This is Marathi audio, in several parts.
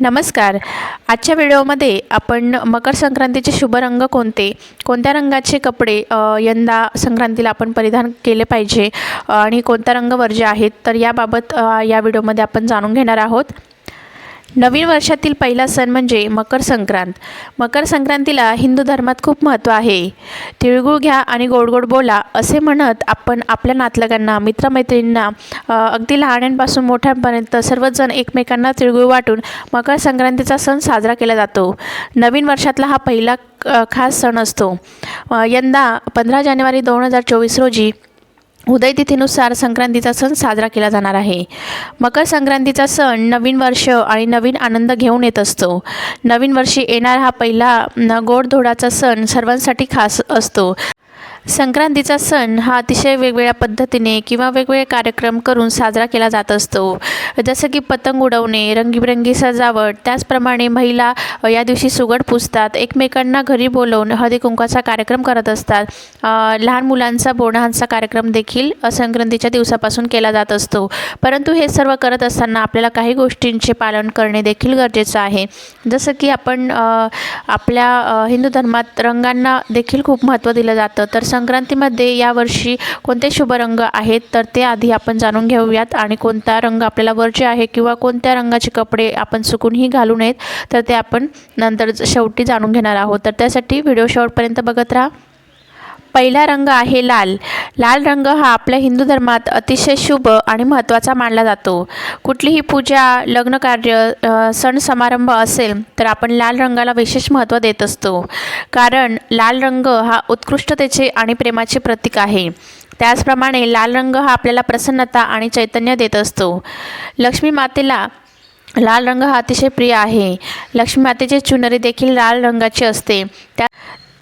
नमस्कार. आजच्या व्हिडिओमध्ये आपण मकर संक्रांतीचे शुभ रंग कोणते? कोणत्या रंगाचे कपडे यंदा संक्रांतीला आपण परिधान केले पाहिजे? आणि कोणता रंग वर्ज्य आहेत? तर याबाबत या व्हिडिओमध्ये आपण जाणून घेणार आहोत. नवीन वर्षातील पहिला सण म्हणजे मकर संक्रांत. मकर संक्रांतीला हिंदू धर्मात खूप महत्त्व आहे. तिळगुळ घ्या आणि गोड गोड बोला असे म्हणत आपण आपल्या नातलगांना मित्रमैत्रिणींना अगदी लहानांपासून मोठ्यांपर्यंत सर्वजण एकमेकांना तिळगुळ वाटून मकर संक्रांतीचा सण साजरा केला जातो. नवीन वर्षातला हा पहिला खास सण असतो. यंदा पंधरा जानेवारी दोन हजार चोवीस रोजी उदय तिथीनुसार संक्रांतीचा सण साजरा केला जाणार आहे. मकर संक्रांतीचा सण नवीन वर्ष आणि नवीन आनंद घेऊन येत असतो. नवीन वर्षी येणारा हा पहिला गोडधोडाचा सण सर्वांसाठी खास असतो. संक्रांतीचा सण हा अतिशय वेगवेगळ्या पद्धतीने किंवा वेगवेगळे कार्यक्रम करून साजरा केला जात असतो. जसं की पतंग उडवणे रंगीबेरंगी सजावट त्याचप्रमाणे महिला या दिवशी सुगड पुसतात एकमेकांना घरी बोलवून हळदीकुंकवाचा कार्यक्रम करत असतात. लहान मुलांचा बोणाहांचा कार्यक्रम देखील संक्रांतीच्या दिवसापासून केला जात असतो. परंतु हे सर्व करत असताना आपल्याला काही गोष्टींचे पालन करणे देखील गरजेचं आहे. जसं की आपण आपल्या हिंदू धर्मात रंगांना देखील खूप महत्त्व दिलं जातं तर संक्रांतीमध्ये यावर्षी कोणते शुभ रंग आहेत? तर ते आधी आपण जाणून घेऊयात. आणि कोणता रंग आपल्याला वर्ज्य आहे किंवा कोणत्या रंगाचे कपडे आपण चुकूनही घालू नयेत तर ते आपण नंतर शेवटी जाणून घेणार आहोत. तर त्यासाठी व्हिडिओ शेवटपर्यंत बघत राहा. पहिला रंग आहे लाल. लाल रंग हा आपल्या हिंदू धर्मात अतिशय शुभ आणि महत्त्वाचा मानला जातो. कुठलीही पूजा लग्नकार्य सण समारंभ असेल तर आपण लाल रंगाला विशेष महत्त्व देत असतो. कारण लाल रंग हा उत्कृष्टतेचे आणि प्रेमाचे प्रतीक आहे. त्याचप्रमाणे लाल रंग हा आपल्याला प्रसन्नता आणि चैतन्य देत असतो. लक्ष्मी मातेला लाल रंग हा अतिशय प्रिय आहे. लक्ष्मी मातेची चुनरी देखील लाल रंगाची असते. त्या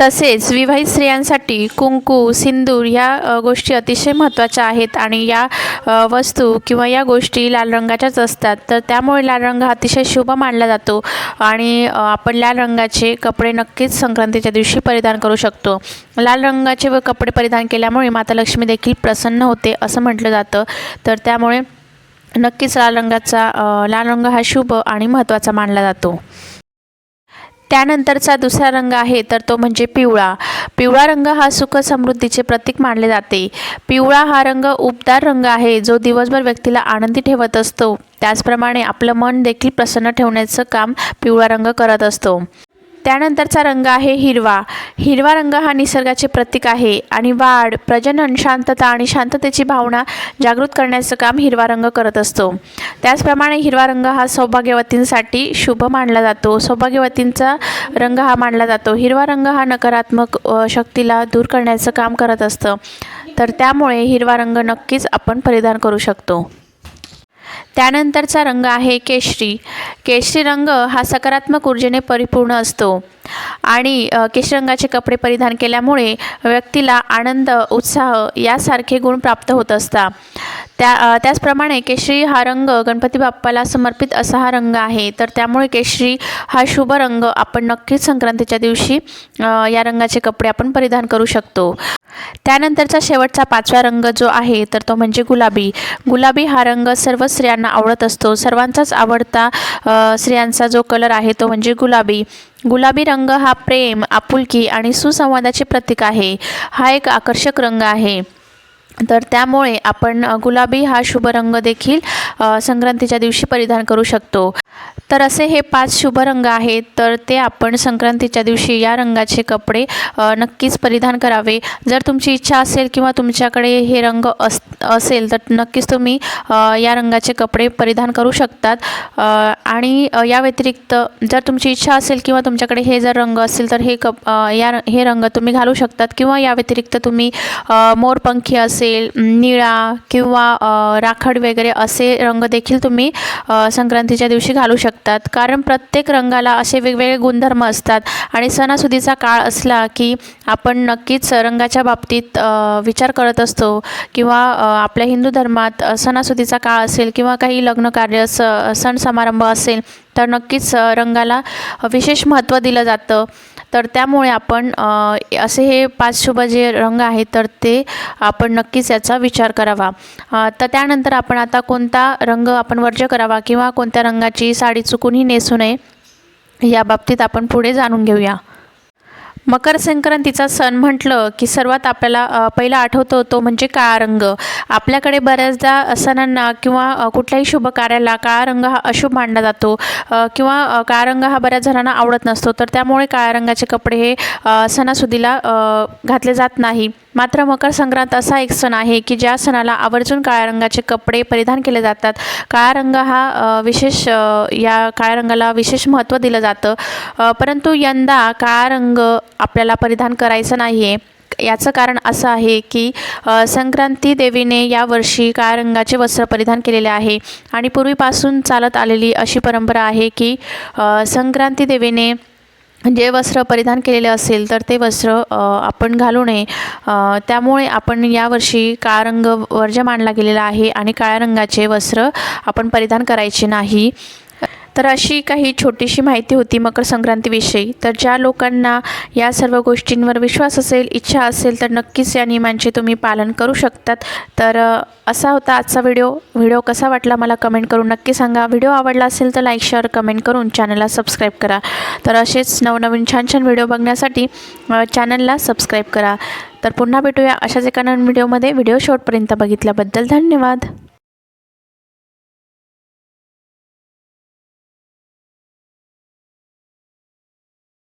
तसेच विवाहित स्त्रियांसाठी कुंकू सिंदूर ह्या गोष्टी अतिशय महत्त्वाच्या आहेत आणि या वस्तू किंवा या गोष्टी लाल रंगाच्याच असतात. तर त्यामुळे लाल रंग हा अतिशय शुभ मानला जातो आणि आपण लाल रंगाचे कपडे नक्कीच संक्रांतीच्या दिवशी परिधान करू शकतो. लाल रंगाचे व कपडे परिधान केल्यामुळे माता लक्ष्मी देखील प्रसन्न होते असं म्हटलं जातं. तर त्यामुळे नक्कीच लाल रंगाचा लाल रंग हा शुभ आणि महत्त्वाचा मानला जातो. त्यानंतरचा दुसरा रंग आहे तर तो म्हणजे पिवळा. पिवळा रंग हा सुख समृद्धीचे प्रतीक मानले जाते. पिवळा हा रंग उबदार रंग आहे जो दिवसभर व्यक्तीला आनंदी ठेवत असतो. त्याचप्रमाणे आपलं मन देखील प्रसन्न ठेवण्याचं काम पिवळा रंग करत असतो. त्यानंतरचा रंग आहे हिरवा. हिरवा रंग हा निसर्गाचे प्रतीक आहे आणि वाढ प्रजनन शांतता आणि शांततेची भावना जागृत करण्याचं काम हिरवा रंग करत असतो. त्याचप्रमाणे हिरवा रंग हा सौभाग्यवतींसाठी शुभ मानला जातो. सौभाग्यवतींचा रंग हा मानला जातो. हिरवा रंग हा नकारात्मक शक्तीला दूर करण्याचं काम करत असतं. तर त्यामुळे हिरवा रंग नक्कीच आपण परिधान करू शकतो. त्यानंतरचा रंग आहे केशरी. केशरी रंग हा सकारात्मक ऊर्जेने परिपूर्ण असतो. आणि केशरी रंगाचे कपडे परिधान केल्यामुळे व्यक्तीला आनंद उत्साह यासारखे गुण प्राप्त होत असतात. त्या त्याचप्रमाणे केशरी हा रंग गणपती बाप्पाला समर्पित असा हा रंग आहे. तर त्यामुळे केशरी हा शुभ रंग आपण नक्कीच संक्रांतीच्या दिवशी या रंगाचे कपडे आपण परिधान करू शकतो. त्यानंतरचा शेवटचा पाचवा रंग जो आहे तर तो म्हणजे गुलाबी. गुलाबी हा रंग सर्व स्त्रियांना आवडत असतो. सर्वांचाच आवडता स्त्रियांचा जो कलर आहे तो म्हणजे गुलाबी. गुलाबी रंग हा प्रेम आपुलकी आणि सुसंवादाचे प्रतीक आहे. हा एक आकर्षक रंग आहे. तर त्यामुळे आपण गुलाबी हा शुभ रंग देखील संक्रांतीच्या दिवशी परिधान करू शकतो. तर असे हे पाच शुभ रंग आहेत तर ते आपण संक्रांतीच्या दिवशी या रंगाचे कपडे नक्कीच परिधान करावे. जर तुमची इच्छा असेल किंवा तुमच्याकडे हे रंग अस असेल तर नक्कीच तुम्ही या रंगाचे कपडे परिधान करू शकतात. आणि या व्यतिरिक्त जर तुमची इच्छा असेल किंवा तुमच्याकडे हे जर रंग असेल तर हे कप या हे रंग तुम्ही घालू शकतात. किंवा या व्यतिरिक्त तुम्ही मोरपंखी असेल निळा किंवा राखड वगैरे असे रंग देखील तुम्ही संक्रांतीच्या दिवशी घालू शकतात. कारण प्रत्येक रंगाला असे वेगवेगळे गुणधर्म असतात. आणि सणासुदीचा काळ असला की आपण नक्कीच रंगाच्या बाबतीत विचार करत असतो किंवा आपल्या हिंदू धर्मात सणासुदीचा काळ असेल किंवा काही लग्न कार्य स सण समारंभ असेल तर नक्कीच रंगाला विशेष महत्त्व दिलं जातं. तर त्यामुळे आपण असे हे पाच शुभ जे रंग आहेत तर ते आपण नक्कीच याचा विचार करावा. तर त्यानंतर आपण आता कोणता रंग आपण वर्ज्य करावा किंवा कोणत्या रंगाची साडी चुकूनही नेसू नये या बाबतीत आपण पुढे जाणून घेऊया. मकर संक्रांतीचा सण म्हटलं की सर्वात आपल्याला पहिला आठवतो तो म्हणजे काळा रंग. आपल्याकडे बऱ्याचदा सणांना किंवा कुठल्याही शुभ कार्याला काळा रंग हा अशुभ मानला जातो. किंवा काळा रंग हा बऱ्याच जणांना आवडत नसतो. तर त्यामुळे काळ्या रंगाचे कपडे हे सणासुदीला घातले जात नाही. मात्र मकर संक्रांत असा एक सण आहे की ज्या सणाला आवर्जून काळ्या रंगाचे कपडे परिधान केले जातात. काळा रंग हा विशेष या काळ्या रंगाला विशेष महत्त्व दिलं जातं. परंतु यंदा काळा रंग आपल्याला परिधान करायचं नाही आहे याचं कारण असं आहे की संक्रांती देवीने यावर्षी काळ्या रंगाचे वस्त्र परिधान केलेले आहे आणि पूर्वीपासून चालत आलेली अशी परंपरा आहे की संक्रांती देवीने जे वस्त्र परिधान केलेले असेल तर ते वस्त्र आपण घालू नये. त्यामुळे आपण यावर्षी काळा रंग वर्ज्य मानला गेलेला आहे आणि काळ्या रंगाचे वस्त्र आपण परिधान करायचे नाही. तर अशी काही छोटीशी माहिती होती मकर संक्रांतीविषयी तर ज्या लोकांना या सर्व गोष्टींवर विश्वास असेल इच्छा असेल तर नक्कीच या नियमांचे तुम्ही पालन करू शकतात. तर असा होता आजचा व्हिडिओ. व्हिडिओ कसा वाटला मला कमेंट करून नक्की सांगा. व्हिडिओ आवडला असेल तर लाईक शेअर कमेंट करून चॅनलला सबस्क्राईब करा. तर असेच नवनवीन छान छान व्हिडिओ बघण्यासाठी चॅनलला सबस्क्राईब करा. तर पुन्हा भेटूया अशाच एका नवीन व्हिडिओमध्ये. व्हिडिओ शॉर्टपर्यंत बघितल्याबद्दल धन्यवाद.